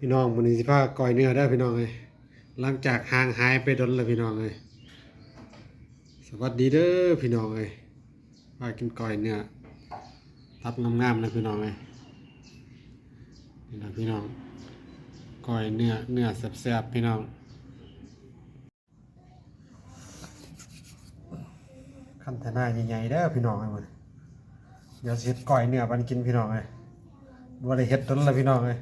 พี่น้องมื้อนี้สิพาก้อยเนื้อได้พี่น้องเอ้ยหลังจากห่างหายไปดนแล้วพี่น้องเอ้ยสวัสดีเด้อพี่น้องเอ้ยพากินก้อยเนื้อตับงามๆนะพี่น้องเอ้ยนี่นะพี่น้องก้อยเนื้อเนื้อแซ่บๆพี่น้องคันธนาใหญ่ๆเด้อพี่น้องเอ้ยมื้อนี้เดี๋ยวสิเฮ็ดก้อยเนื้อปันกินพี่น้องเอ้ยบ่ได้เฮ็ดดนแล้วพี่น้องเอ้ย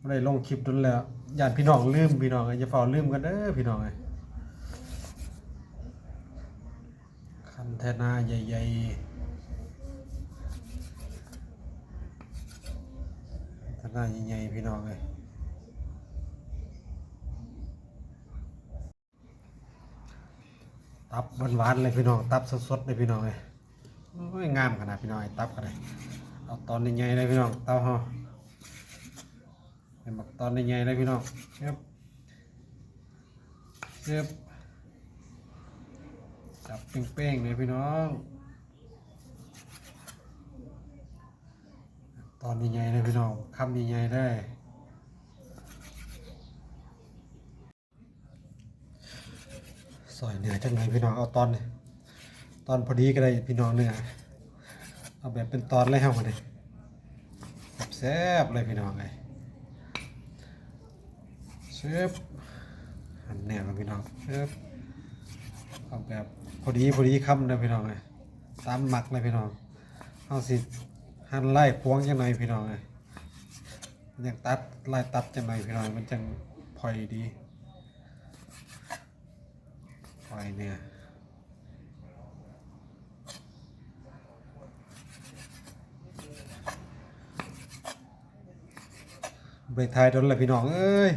ไม่ได้ลงคลิปดุนแล้วญาติพี่น้องลืมพี่น้องอย่าเฝ้าลืมกันเด้อพี่น้องเอ้คันแทนาใหญ่ๆคันแทนาใหญ่ๆพี่น้องเอ้ตับหวานๆเลยพี่น้องตับสดๆเลยพี่น้องเอ้งามขนาดพี่น้องไอ้ตับกันเลยเอาตอนใหญ่ๆเลยพี่น้องเต้า ห่อเป็นบักตอนใหญ่ๆเลยพี่น้องเครับเครับจับเป้งๆเลยพี่น้อง ตอนใหญ่ๆเลยพี่น้องคำใหญ่ๆได้ซอยเหนือจังไงพี่น้องเอาตอนนี้ตอนพอดีก็ได้พี่น้องเนื้อเอาแบบเป็นตอนเลยครับวันนี้แซ่บๆเลยพี่น้องเลย เชฟหันแนวกันพี่น้องเชฟเอาแบบพอดีพอดีคำเลยพี่น้องเลยตามหมักเลยพี่น้องเอาสิหั่นไล่พวงจังหน่อยพี่น้องเลยมันยังตัดไล่ตัดจังหน่อยพี่น้องมันจังพอยดีพอยเนี่ยไปทายโดนละพี่น้องเอ้ย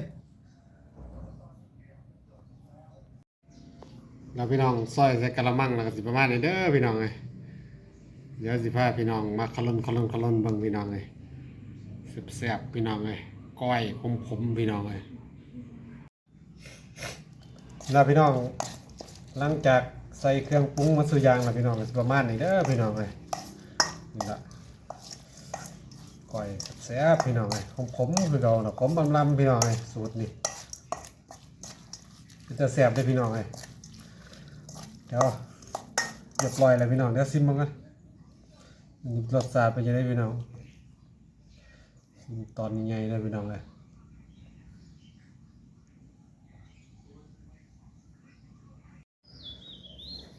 เราพี่น้องซอยใส่กะละมังแล้วก็สิประมาณนี้เด้อพี่น้องเอ้ยเดี๋ยวสิพาพี่น้องมาคลนคลนคลนเบิ่งพี่น้องเอ้ยแซ่บๆพี่น้องเอ้ยก้อยขมๆพี่น้องเอ้ยแล้วพี่น้อง หลังจากใส่เครื่องปรุงมาสู่อยางแล้วพี่น้องสิประมาณนี้เด้อพี่น้องเอ้ยนี่ละก้อยแซ่บพี่น้องเอ้ยขมๆคือเก่าน่ะขมบำลำพี่น้องเอ้ยสูตรนี้มันจะแซ่บเด้พี่น้องเอ้ย ดี๋ยวเรียบร้อยแล้วพี่น้องเดี๋ยวซิมมันกันนี่รสชาติเป็นยังไงพี่น้องตอนใหญ่ๆเลยพี่น้องเลย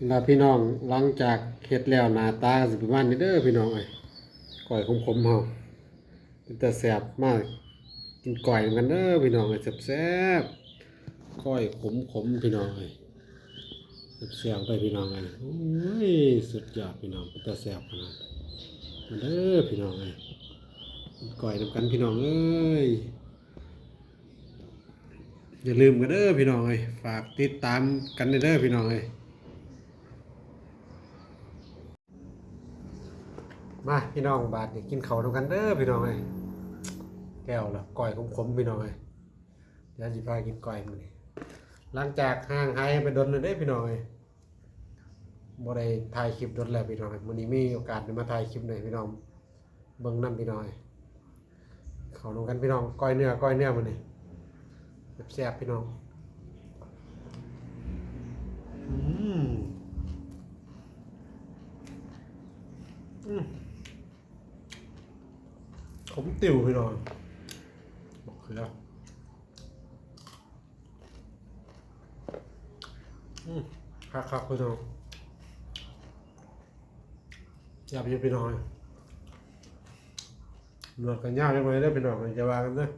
แล้วพี่น้องหลังจากเฮ็ดแล้วหน้าตาสิประมาณนี้เด้อพี่น้องเอ้ยก้อยขมๆเฮาเป็นแต่แซ่บมากกินก้อยกันเด้อพี่น้องเอ้ยแซ่บๆก้อยขมๆพี่น้องเอ้ย เสียงไปพี่น้องเลยโอ้ยสุดยอดพี่น้องเป็นตาแสบขนาดมาเด้อพี่น้องเลยก่อยนำกันพี่น้องเอ้ยอย่าลืมกันเด้อพี่น้องเลยฝากติดตามกันเด้อพี่น้องเลยมาพี่น้องบาทนี่กินเขาวนำกันเด้อพี่น้องเลยแก้วละก่อยขมๆพี่น้องเลยเดี๋ยวสิพากินก่อยมื้อนี้ หลังจากห่างหายไปโดนเลยได้พี่น้องเอ้ยบ่ได้ถ่ายคลิปโดนแล้วพี่น้องมื้อนี้มีโอกาสได้มาถ่ายคลิปหน่อยพี่น้องเบิ่งนํพี่น้องเอ้ยเขาลงกันพี่น้องก้อยเนื้อก้อยเนื้อมื้อนี้แซ่บๆพี่น้องอืมอืมขมติ๋วพี่น้องบอกคือแล้ว อืม ครับครับพี่น้องอย่าไปพี่น้องหนวดกันยากได้ไหมได้อพี่น้องอย่าวากันเด้อ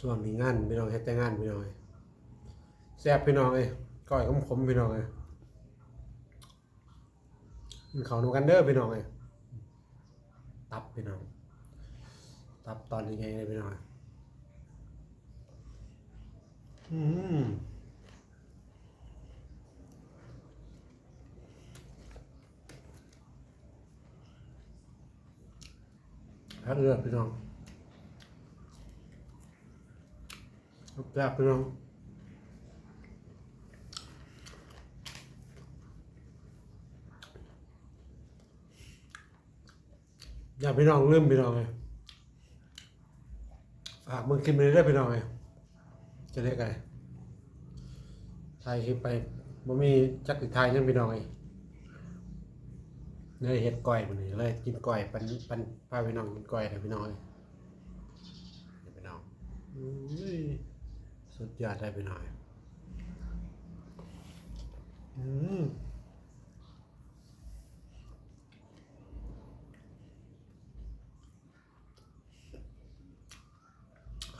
ส่วนมีงานพี่น้องเฮ็ดแต่งานพี่น้องเอ้ยแซ่บพี่น้องเอ้ยก้อยขมๆพี่น้องเอ้ยเขาวนูกันเด้อพี่น้องเอ้ยตับพี่น้องตับตอนยังไงเลยพี่น้อง อ้ยอืมฮักเลือกพี่น้องแซ่บพี่น้องอย่าพี่น้องลืมพี่น้องเลยอะมึงกินไปเรื่อยๆไปหน่อย จะเรียกไรไทยคลิปไปบ่มีจักรไทยยังไปหน่อยเลยเฮ็ดก้อยมันนี่เลย กินก้อยปันปันพาไปน้องกินก้อยเลยพี่น้องเอ้ยเดี๋ยวไปน้องสุดยอดได้ไปหน่อยอืม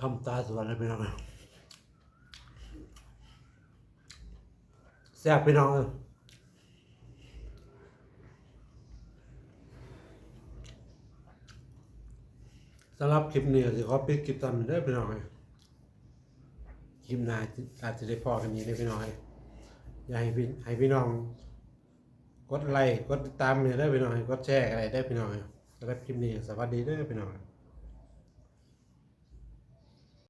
คำตาสวนเลยพี่น้องเอ้ยแซ่บพี่น้องเอ้ยสำหรับคลิปนี้สิขอปิดคลิปตอนนี้เด้พี่น้องเอ้ยคลิปหน้าอาจจะได้พอกันนี้เด้พี่น้องเอ้ยอยากให้พี่ให้พี่น้อง กดไลค์กดติดตามเนี่ยเด้พี่น้องเอ้ยกดแชร์อะไรเด้พี่น้องเอ้ยสำหรับคลิปนี้สวัสดีเด้พี่น้องเอ้ย